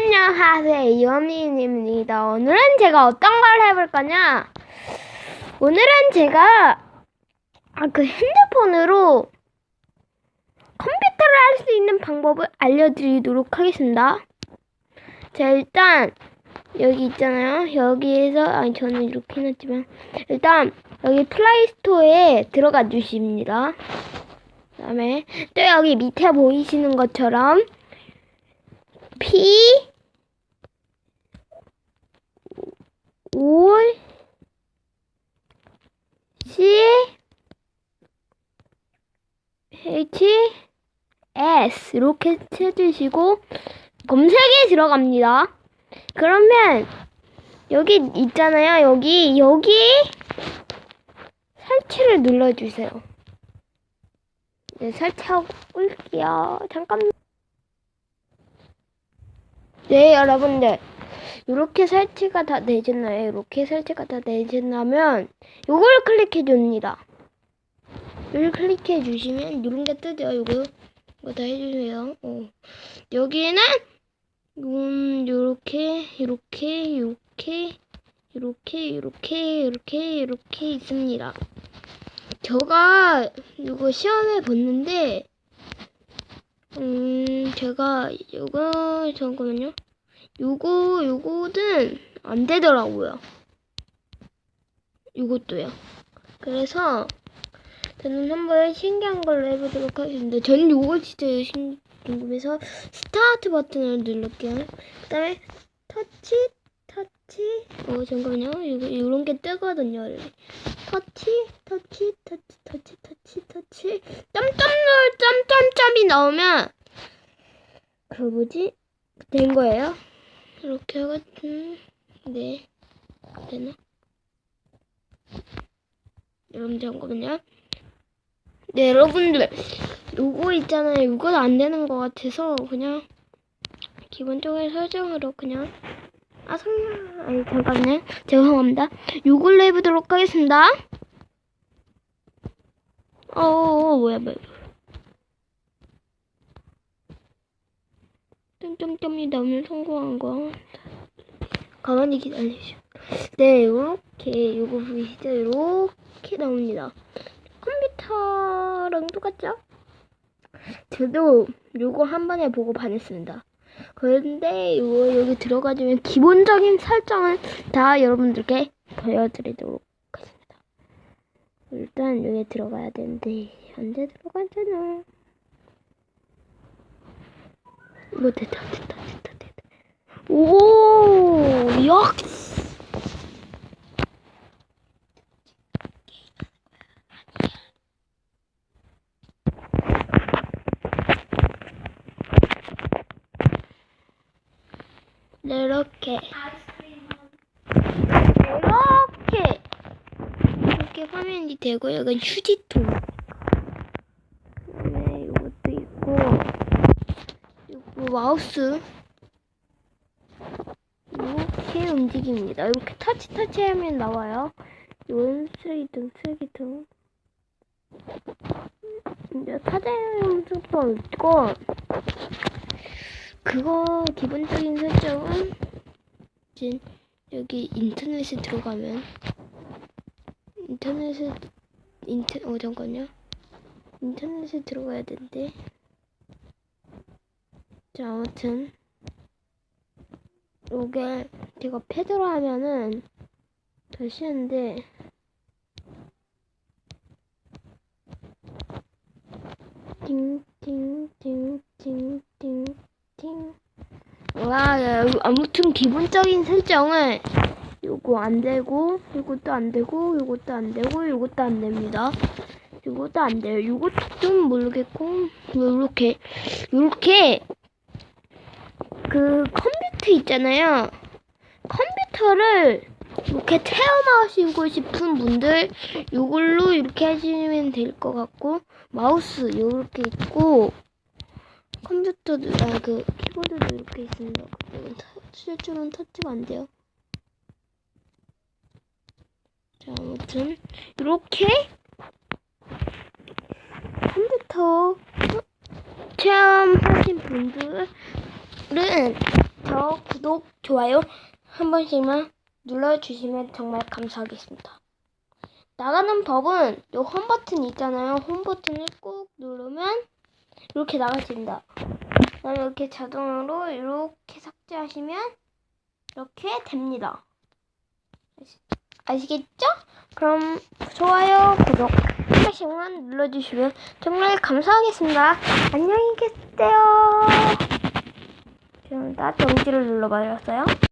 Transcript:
안녕하세요. 여민입니다. 오늘은 제가 어떤 걸 해볼 거냐? 오늘은 제가 아, 그 핸드폰으로 컴퓨터를 할 수 있는 방법을 알려드리도록 하겠습니다. 자, 일단 여기 있잖아요. 여기에서 아니 저는 이렇게 해놨지만 일단 여기 플레이스토어에 들어가 주십니다. 그 다음에 또 여기 밑에 보이시는 것처럼 P 올 C H S 이렇게 쳐주시고 검색에 들어갑니다. 그러면 여기 있잖아요. 여기 여기 설치를 눌러주세요. 네, 설치하고 올게요. 잠깐만. 네, 여러분들. 이렇게 설치가 다 되셨나요? 이렇게 설치가 다 되셨나면 요걸 클릭해 줍니다. 이걸 클릭해 주시면 이런 게 뜨죠. 요거 이거 다 해주세요. 어. 여기는 음 요렇게 요렇게 요렇게 요렇게 요렇게 요렇게 요렇게 있습니다. 제가 이거 시험해 봤는데 음 제가 이거 잠깐만요. 요거 요거는 안 되더라고요. 요것도요. 그래서 저는 한번 신기한 걸로 해보도록 하겠습니다. 저는 요거 진짜 신 궁금해서 스타트 버튼을 누를게요. 그다음에 터치 터치 어 잠깐만요. 이거 이런 게 뜨거든요. 터치 터치 터치 터치 터치 터치 점점 점점점이 나오면 그 뭐지 된 거예요. 이렇게 하거든. 네 되나? 여러분 잠깐만요. 네 여러분들 요거 있잖아요. 이건 안 되는 것 같아서 그냥 기본적인 설정으로 그냥 아 설마 아니 잠깐만요. 죄송합니다. 요걸로 해보도록 하겠습니다. 어, 어 뭐야 뭐야. 점점점이 나오면 성공한 거. 가만히 기다리시오. 네, 요렇게 요거 보이시죠? 요렇게 나옵니다. 컴퓨터랑 똑같죠? 저도 요거 한 번에 보고 반했습니다. 그런데 요거 여기 들어가주면 기본적인 설정을 다 여러분들께 보여드리도록 하겠습니다. 일단 여기 들어가야 되는데 언제 들어가잖아. 이거 됐다 됐다 됐다 됐다. 오 역시. 네, 이렇게 이렇게 이렇게 화면이 되고 여기 휴지통 네 이것도 있고 그리고 마우스. 이렇게 움직입니다. 이렇게 터치 터치하면 나와요. 이건 쓰레기통 쓰레기통 이제 스폰 있고 그거 기본적인 설정은 이제 여기 인터넷에 들어가면 인터넷에 인터 어 잠깐요. 인터넷에 들어가야 되는데 자 아무튼 요게 제가 패드로 하면은 더 쉬운데 띵띵띵띵띵띵 와, 야, 아무튼 기본적인 설정을 요거 안 되고, 요것도 안 되고, 요것도 안 되고, 요것도 안 됩니다. 요것도 안 돼요. 요것도 좀 모르겠고, 요렇게, 요렇게, 그 컴퓨터 있잖아요. 컴퓨터를 이렇게 체험하시고 싶은 분들 요걸로 이렇게 하시면 될 것 같고 마우스 요렇게 있고 컴퓨터도 아 그 키보드도 이렇게 있습니다. 실제로는 터치가 안 돼요. 자 아무튼 이렇게 컴퓨터 체험하신 분들은 저 구독, 좋아요 한 번씩만 눌러주시면 정말 감사하겠습니다. 나가는 법은 요 홈 버튼 있잖아요. 홈 버튼을 꾹 누르면 이렇게 나가집니다. 그다음에 이렇게 자동으로 이렇게 삭제하시면 이렇게 됩니다. 아시- 아시겠죠? 그럼 좋아요, 구독 한 번씩만 눌러주시면 정말 감사하겠습니다. 안녕히 계세요. 죄송합니다. 정지를 눌러버렸어요.